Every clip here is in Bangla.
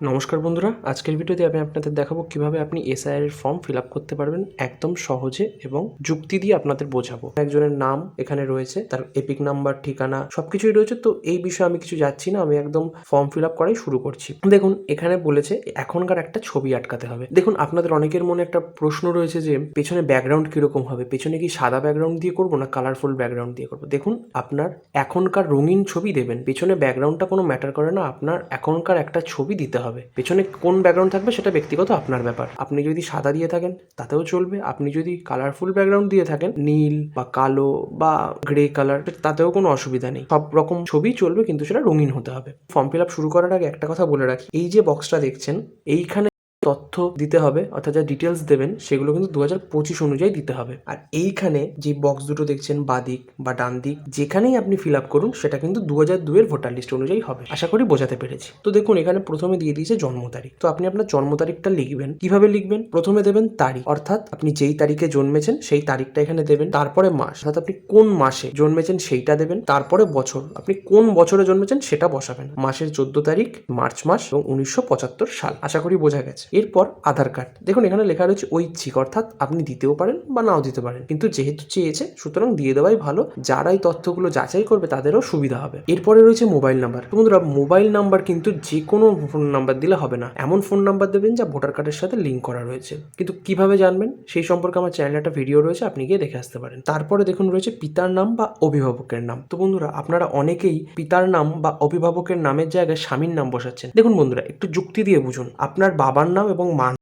নমস্কার বন্ধুরা, আজকের ভিডিওতে আমি আপনাদের দেখাবো কীভাবে আপনি এসআইআর এর ফর্ম ফিল করতে পারবেন একদম সহজে এবং যুক্তি দিয়ে আপনাদের বোঝাবো। একজনের নাম এখানে রয়েছে, তার এপিক নাম্বার ঠিকানা সবকিছুই রয়েছে, তো এই বিষয়ে আমি কিছু যাচ্ছি না, আমি একদম ফর্ম ফিল করাই শুরু করছি। দেখুন, এখানে বলেছে এখনকার একটা ছবি আটকাতে হবে। দেখুন, আপনাদের অনেকের মনে একটা প্রশ্ন রয়েছে যে, পেছনে ব্যাকগ্রাউন্ড কীরকম হবে? পেছনে কি সাদা ব্যাকগ্রাউন্ড দিয়ে করব না কালারফুল ব্যাকগ্রাউন্ড দিয়ে করব? দেখুন, আপনার এখনকার রঙিন ছবি দেবেন, পেছনে ব্যাকগ্রাউন্ডটা কোনো ম্যাটার করে না, আপনার এখনকার একটা ছবি দিতে হবে। পেছনে কোন ব্যাকগ্রাউন্ড থাকবে সেটা ব্যক্তিগত আপনার ব্যাপার। আপনি যদি সাদা দিয়ে থাকেন, তাতেও চলবে। আপনি যদি কালারফুল ব্যাকগ্রাউন্ড দিয়ে থাকেন, নীল বা কালো বা গ্রে কালার তাতেও কোনো অসুবিধা নেই। সব রকম ছবি চলবে, কিন্তু সেটা রঙিন হতে হবে। ফর্ম ফিল আপ শুরু করার আগে একটা কথা বলে রাখি। এই যে বক্সটা দেখছেন, এইখানে তথ্য দিতে হবে, অর্থাৎ যা ডিটেলস দেবেন, সেগুলো কিন্তু দু হাজার পঁচিশ অনুযায়ী দিতে হবে। আর এইখানে যে বক্স দুটো দেখছেন বাদিক বা ডান দিক, যেখানেই আপনি ফিল আপ করুন, সেটা কিন্তু দু হাজার দুয়ের ভোটার লিস্ট অনুযায়ী হবে। আশা করি বোঝাতে পেরেছি। তো দেখুন, এখানে প্রথমে দিয়ে দিয়েছে জন্ম তারিখ। তো আপনি আপনার জন্ম তারিখটা লিখবেন। কীভাবে লিখবেন? প্রথমে দেবেন তারিখ, অর্থাৎ আপনি যেই তারিখে জন্মেছেন, সেই তারিখটা এখানে দেবেন। তারপরে মাস, অর্থাৎ আপনি কোন মাসে জন্মেছেন, সেইটা দেবেন। তারপরে বছর, আপনি কোন বছরে জন্মেছেন, সেটা বসাবেন। মাসের চোদ্দ তারিখ, মার্চ মাস এবং উনিশশো পঁচাত্তর সাল। আশা করি বোঝা গেছে। এরপর আধার কার্ড। দেখুন, এখানে লেখা রয়েছে ঐচ্ছিক, অর্থাৎ আপনি দিতেও পারেন বা নাও দিতে পারেন। কিন্তু যেহেতু চেয়েছে, সুতরাং দিয়ে দেওয়াই ভালো। যারা এই তথ্যগুলো যাচাই করবে, তাদেরও সুবিধা হবে। এরপরে রয়েছে মোবাইল নাম্বার। বন্ধুরা, মোবাইল নাম্বার কিন্তু যে কোনো ফোন নাম্বার দিলে হবে না। এমন ফোন নাম্বার দেবেন যা ভোটার কার্ডের সাথে লিঙ্ক করা রয়েছে। কিন্তু কীভাবে জানবেন? সেই সম্পর্কে আমার চ্যানেলে একটা ভিডিও রয়েছে, আপনি গিয়ে দেখে আসতে পারেন। তারপরে দেখুন, রয়েছে পিতার নাম বা অভিভাবকের নাম। তো বন্ধুরা, আপনারা অনেকেই পিতার নাম বা অভিভাবকের নামের জায়গায় স্বামীর নাম বসাচ্ছেন। দেখুন বন্ধুরা, একটু যুক্তি দিয়ে বুঝুন। আপনার বাবার নাম এবং মান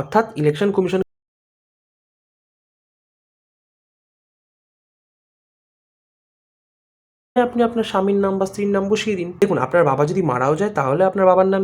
অর্থাৎ ইলেকশন কমিশন আপনি আপনার স্বামীর নাম বা স্ত্রীর নাম বসিয়ে দিন। দেখুন, আপনার বাবা যদি মারাও যায়, তাহলে আপনার বাবার নাম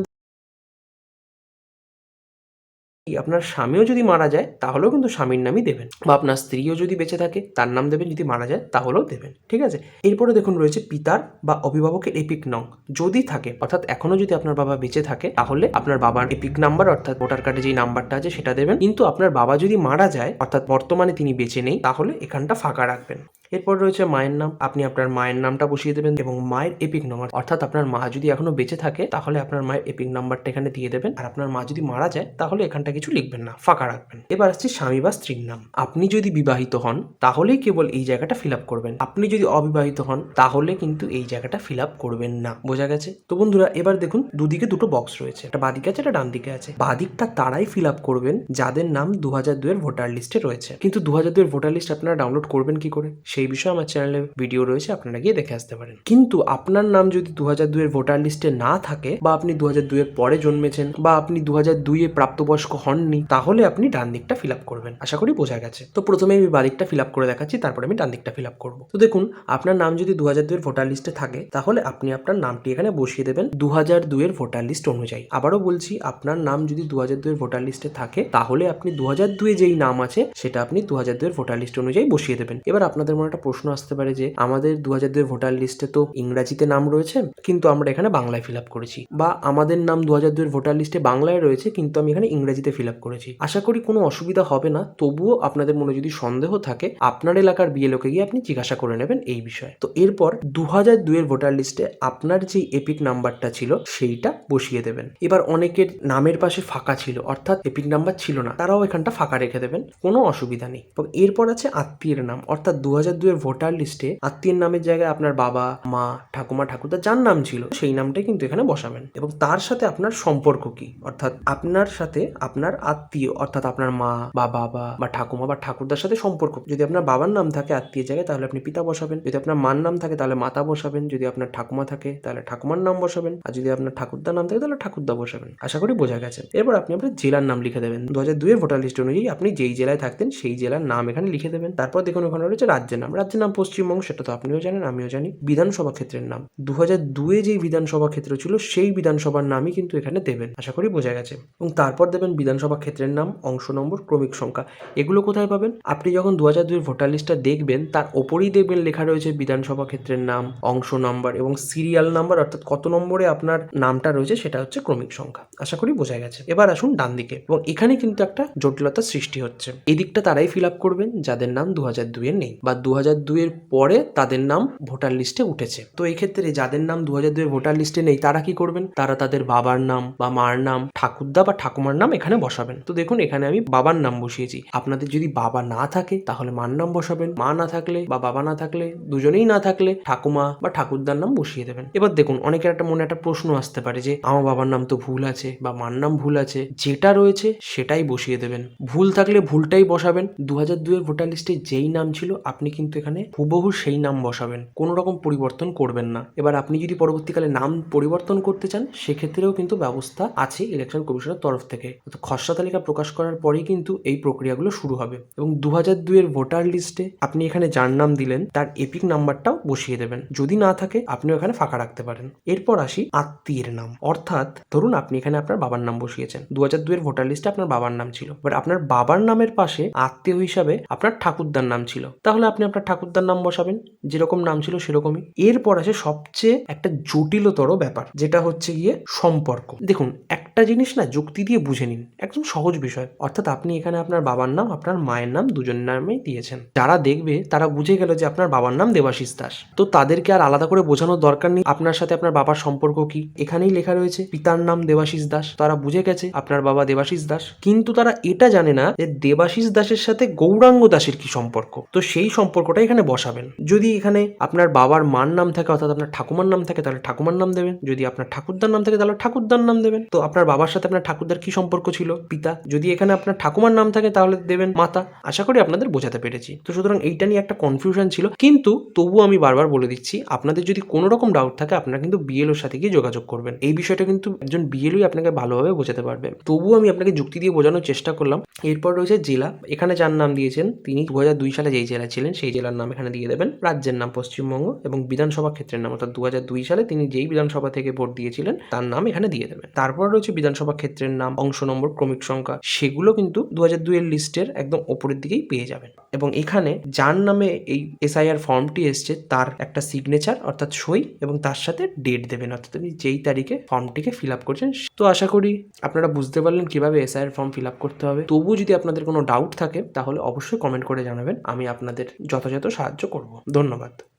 আপনার স্বামীও যদি মারা যায়, তাহলেও কিন্তু স্বামীর নামই দেবেন। বা আপনার স্ত্রীও যদি বেঁচে থাকে, তার নাম দেবেন, যদি মারা যায়, তাহলেও দেবেন। ঠিক আছে? এরপরে দেখুন রয়েছে পিতার বা অভিভাবকের এপিক নং যদি থাকে, অর্থাৎ এখনও যদি আপনার বাবা বেঁচে থাকে, তাহলে আপনার বাবার এপিক নাম্বার অর্থাৎ ভোটার কার্ডে যেই নাম্বারটা আছে, সেটা দেবেন। কিন্তু আপনার বাবা যদি মারা যায়, অর্থাৎ বর্তমানে তিনি বেঁচে নেই, তাহলে এখানটা ফাঁকা রাখবেন। এরপর রয়েছে মায়ের নাম। আপনি আপনার মায়ের নামটা বসিয়ে দেবেন এবং মায়ের এপিক নাম্বার অর্থাৎ আপনার মা যদি এখনও বেঁচে থাকে, তাহলে আপনার মায়ের এপিক নাম্বারটা এখানে দিয়ে দেবেন। আর আপনার মা যদি মারা যায়, তাহলে এখানটা কিছু লিখবেন না, ফাঁকা রাখবেন। এবার আসছে স্বামী বা স্ত্রীর নাম। আপনি যদি বিবাহিত হন, তাহলেই কেবল এই জায়গাটা ফিল আপ করবেন। আপনি যদি অবিবাহিত হন, তাহলে কিন্তু এই জায়গাটা ফিল আপ করবেন না। বোঝা গেছে? তো বন্ধুরা, এবার দেখুন, দুদিকে দুটো বক্স রয়েছে। একটা বাদিকে আছে, একটা ডান দিকে আছে। বাদিকটা তারাই ফিল আপ করবেন, যাদের নাম দু হাজার দুয়ের ভোটার লিস্টে রয়েছে। কিন্তু দু হাজার দুয়ের ভোটার লিস্ট আপনারা ডাউনলোড করবেন কি করে? সেই বিষয়ে আমার চ্যানেলে ভিডিও রয়েছে, আপনারা গিয়ে দেখে আসতে পারেন। কিন্তু আপনার নাম যদি দু হাজার দুয়ের ভোটার লিস্টে না থাকে বা আপনি দু হাজার দুয়ের পরে জন্মেছেন বা আপনি দু হাজার দুইয়ে প্রাপ্তবয়স্ক হননি, তাহলে আপনি ডান দিকটা ফিল আপ করবেন। আশা করি বোঝা গেছে। তো প্রথমে আমি বাদিকটা ফিল আপ করে দেখাচ্ছি, তারপরে আমি ডান দিকটা ফিল আপ করব। তো দেখুন, আপনার নাম যদি দু হাজার দুয়ের ভোটার লিস্টে থাকে, তাহলে আপনি আপনার নামটি এখানে বসিয়ে দেবেন দু হাজার দুয়ের ভোটার লিস্ট অনুযায়ী। আবারও বলছি, আপনার নাম যদি দু হাজার দুয়ের ভোটার লিস্টে থাকে, তাহলে আপনি দু হাজার দুয়ে যেই নাম আছে, সেটা আপনি দু হাজার দুয়ের ভোটার লিস্ট অনুযায়ী বসিয়ে দেবেন। এবার আপনাদের মনে একটা প্রশ্ন আসতে পারে যে আমাদের দু হাজার দুয়ের ভোটার লিস্টে তো ইংরাজিতে নাম রয়েছে, কিন্তু আমরা এখানে বাংলায় ফিল আপ করেছি। বা আমাদের নাম দু হাজার দুয়ের ভোটার লিস্টে বাংলায় রয়েছে, কিন্তু আমি এখানে ইংরেজিতে ফিল আপ করেছি। আশা করি কোনো অসুবিধা হবে না, তবুও আপনাদের মনে যদি সন্দেহ থাকে, আপনার এলাকার বিএলওকে গিয়ে আপনি জিজ্ঞাসা করে নেবেন এই বিষয়ে। তো এরপর দু হাজার দুইয়ের ভোটার লিস্টে আপনার যে এপিক নাম্বারটা ছিল, সেইটা বসিয়ে দেবেন। এবার অনেকের নামের পাশে ফাঁকা ছিল, অর্থাৎ এপিক নাম্বার ছিল না, তারাও এখানটা ফাঁকা রেখে দেবেন, কোনো অসুবিধা নেই। এবং এরপর আছে আত্মীয়ের নাম, অর্থাৎ দু হাজার দুয়ের ভোটার লিস্টে আত্মীয়ের নামের জায়গায় আপনার বাবা, মা, ঠাকুমা, ঠাকুরদা যার নাম ছিল, সেই নামটাই কিন্তু এখানে বসাবেন। এবং তার সাথে আপনার সম্পর্ক কি? অর্থাৎ আপনার সাথে আপনার আত্মীয়, অর্থাৎ আপনার মা বা বাবা বা ঠাকুমা বা ঠাকুরদার সাথে সম্পর্ক। যদি আপনার বাবার নাম থাকে আত্মীয় জায়গায়, তাহলে আপনি পিতা বসাবেন। যদি আপনার মার নাম থাকে, তাহলে মাতা বসাবেন। যদি আপনার ঠাকুমা থাকে, তাহলে ঠাকুমার নাম বসাবেন। আর যদি আপনার ঠাকুরদার নাম থাকে, তাহলে ঠাকুরদা বসাবেন। আশা করি বোঝা গেছে। এরপর আপনি আপনার জেলার নাম লিখে দেবেন। দু হাজার দুইয়ের ভোটার লিস্ট অনুযায়ী আপনি যেই জেলায় থাকতেন, সেই জেলার নাম এখানে লিখে দেবেন। তারপর দেখুন, ওখানে রয়েছে রাজ্যের নাম। রাজ্যের নাম পশ্চিমবঙ্গ, সেটা তো আপনিও জানেন, আমিও জানি। বিধানসভা ক্ষেত্রের নাম। দু হাজার দুয়ে যেই বিধানসভা ক্ষেত্র ছিল, সেই বিধানসভার নামই কিন্তু এখানে দেবেন, আশা করি বোঝা গেছে। এবং তারপর দেবেন বিধানসভা ক্ষেত্রের নাম, অংশ নম্বর, ক্রমিক সংখ্যা। এগুলো কোথায় পাবেন? আপনি যখন দু হাজার দুইয়ের ভোটার লিস্টটা দেখবেন, তার ওপরেই দেখবেন লেখা রয়েছে বিধানসভা ক্ষেত্রের নাম, অংশ নম্বর এবং সিরিয়াল নাম্বার, অর্থাৎ কত নম্বরে আপনার নামটা রয়েছে, সেটা হচ্ছে ক্রমিক সংখ্যা, আশা করি বোঝা গেছে। এবার আসুন ডান দিকে। এবং এখানে কিন্তু একটা জটিলতা সৃষ্টি হচ্ছে। এদিকটা তারাই ফিল আপ করবেন, যাদের নাম দু হাজার দুইয়ের নেই, বা দু হাজার দুইয়ের পরে তাদের নাম ভোটার লিস্টে উঠেছে। তো এই ক্ষেত্রে যাদের নাম দু হাজার দুইয়ের ভোটার লিস্টে নেই, তারা কি করবেন? তারা তাদের বাবার নাম বা মার নাম, ঠাকুরদা বা ঠাকুমার নাম এখানে বসাবেন। তো দেখুন, এখানে আমি বাবার নাম বসিয়েছি। আপনাদের যদি বাবা না থাকে, তাহলে মার নাম বসাবেন। মা না থাকলে বা বাবা না থাকলে, দুজনেই না থাকলে ঠাকুমা বা ঠাকুরদার নাম বসিয়ে দেবেন। এবার দেখুন, অনেকের একটা মনে একটা প্রশ্ন আসতে পারে যে, আমার বাবার নাম তো ভুল আছে বা মার নাম ভুল আছে, যেটা রয়েছে সেটাই বসিয়ে দেবেন। ভুল থাকলে ভুলটাই বসাবেন। দু হাজার দুইয়ের ভোটার লিস্টে যেই নাম ছিল, আপনি কিন্তু এখানে হুবহু সেই নাম বসাবেন। কোনো রকম পরিবর্তন করবেন না। এবার আপনি যদি পরবর্তীকালে নাম পরিবর্তন করতে চান, সেক্ষেত্রেও কিন্তু ব্যবস্থা আছে ইলেকশন কমিশনের তরফ থেকে। তো খসড়া তালিকা প্রকাশ করার পরেই কিন্তু এই প্রক্রিয়াগুলো শুরু হবে এবং দু হাজার দুইয়ের ভোটার লিস্টে আপনি এখানে যার নাম দিলেন, তার এপিক নাম্বারটাও বসিয়ে দেবেন। যদি না থাকে আপনি ওখানে ফাঁকা রাখতে পারেন। এরপর আসি আত্মীয়ের নাম। অর্থাৎ ধরুন আপনি এখানে আপনার বাবার নাম বসিয়েছেন। দু হাজার দুইয়ের ভোটার লিস্টে আপনার বাবার নাম ছিল। এবার আপনার বাবার নামের পাশে আত্মীয় হিসাবে আপনার ঠাকুরদার নাম ছিল। তাহলে আপনি আপনার ঠাকুরদার নাম বসাবেন, যেরকম নাম ছিল সেরকমই। এরপর আছে সবচেয়ে একটা জটিলতর ব্যাপার, যেটা হচ্ছে গিয়ে সম্পর্ক। দেখুন, একটা জিনিস না যুক্তি দিয়ে বুঝে নিন, একদম সহজ বিষয়। অর্থাৎ আপনি এখানে আপনার বাবার নাম, আপনার মায়ের নাম দুজনের নামেই দিয়েছেন। যারা দেখবে, তারা বুঝে গেল যে আপনার বাবার নাম দেবাশিস দাস। তো তাদেরকে আর আলাদা করে বোঝানোর দরকার নেই, আপনার সাথে আপনার বাবার সম্পর্ক কি? এখানেই লেখা রয়েছে, পিতার নাম দেবাশিস দাস। তারা বুঝে গেছে, আপনার বাবা দেবাশিস দাস। কিন্তু তারা এটা জানে না যে দেবাশিস দাসের সাথে গৌরাঙ্গ দাসের কি সম্পর্ক? তো সেই সম্পর্কটা এখানে বসাবেন। যদি এখানে আপনার বাবার মার নাম থাকে অর্থাৎ আপনার ঠাকুমার নাম থাকে, তাহলে ঠাকুমার নাম দেবেন। যদি আপনার ঠাকুরদার নাম থাকে, তাহলে ঠাকুরদার নাম দেবেন। তো আপনার বাবার সাথে আপনার ঠাকুরদার কি সম্পর্ক ছিল? পিতা। যদি এখানে আপনার ঠাকুমার নাম থাকে, তাহলে দেবেন মাতা। আশা করি আপনাদের বোঝাতে পেরেছি। তো সুতরাং এইটা নিয়ে একটা কনফিউশন ছিল। কিন্তু তবুও আমি বারবার বলে দিচ্ছি, আপনাদের যদি কোনো রকম ডাউট থাকে, আপনারা কিন্তু বিএলওর সাথে গিয়ে যোগাযোগ করবেন। এই বিষয়টা কিন্তু একজন বিএলওই আপনাকে ভালোভাবে বোঝাতে পারবে। তবুও আমি আপনাকে যুক্তি দিয়ে বোঝানোর চেষ্টা করলাম। এরপর রয়েছে জেলা। এখানে যার নাম দিয়েছেন, তিনি দু সালে যেই জেলা ছিলেন, সেই জেলার নাম এখানে দিয়ে দেবেন। রাজ্যের নাম পশ্চিমবঙ্গ এবং বিধানসভা ক্ষেত্রের নাম অর্থাৎ দু সালে তিনি যেই বিধানসভা থেকে ভোট দিয়েছিলেন, তার নাম এখানে দিয়ে দেবেন। তারপর রয়েছে বিধানসভা ক্ষেত্রের নাম, অংশ নম্বর, ক্রমিক সংখ্যা। সেগুলো কিন্তু দু হাজার দুইয়ের লিস্টের একদম ওপরের দিকেই পেয়ে যাবেন। এবং এখানে যার নামে এই এসআইআর ফর্মটি এসছে, তার একটা সিগনেচার অর্থাৎ সই এবং তার সাথে ডেট দেবেন। অর্থাৎ আপনি যেই তারিখে ফর্মটিকে ফিল আপ করছেন। তো আশা করি আপনারা বুঝতে পারলেন কীভাবে এসআইআর ফর্ম ফিল আপ করতে হবে। তবুও যদি আপনাদের কোনো ডাউট থাকে, তাহলে অবশ্যই কমেন্ট করে জানাবেন। আমি আপনাদের যথাযথ সাহায্য করব। ধন্যবাদ।